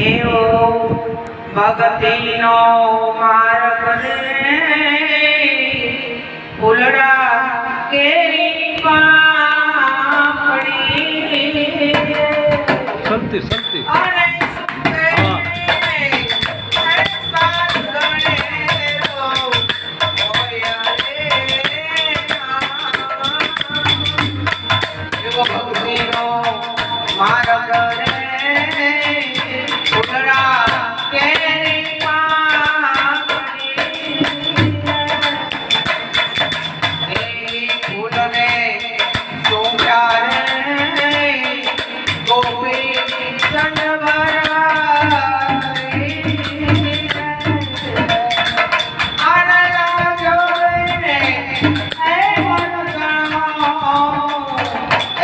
એવો ભક્તિનો માર્ગ રે. ઉલડા કેરી પાપડી. સંતિ સંતિ.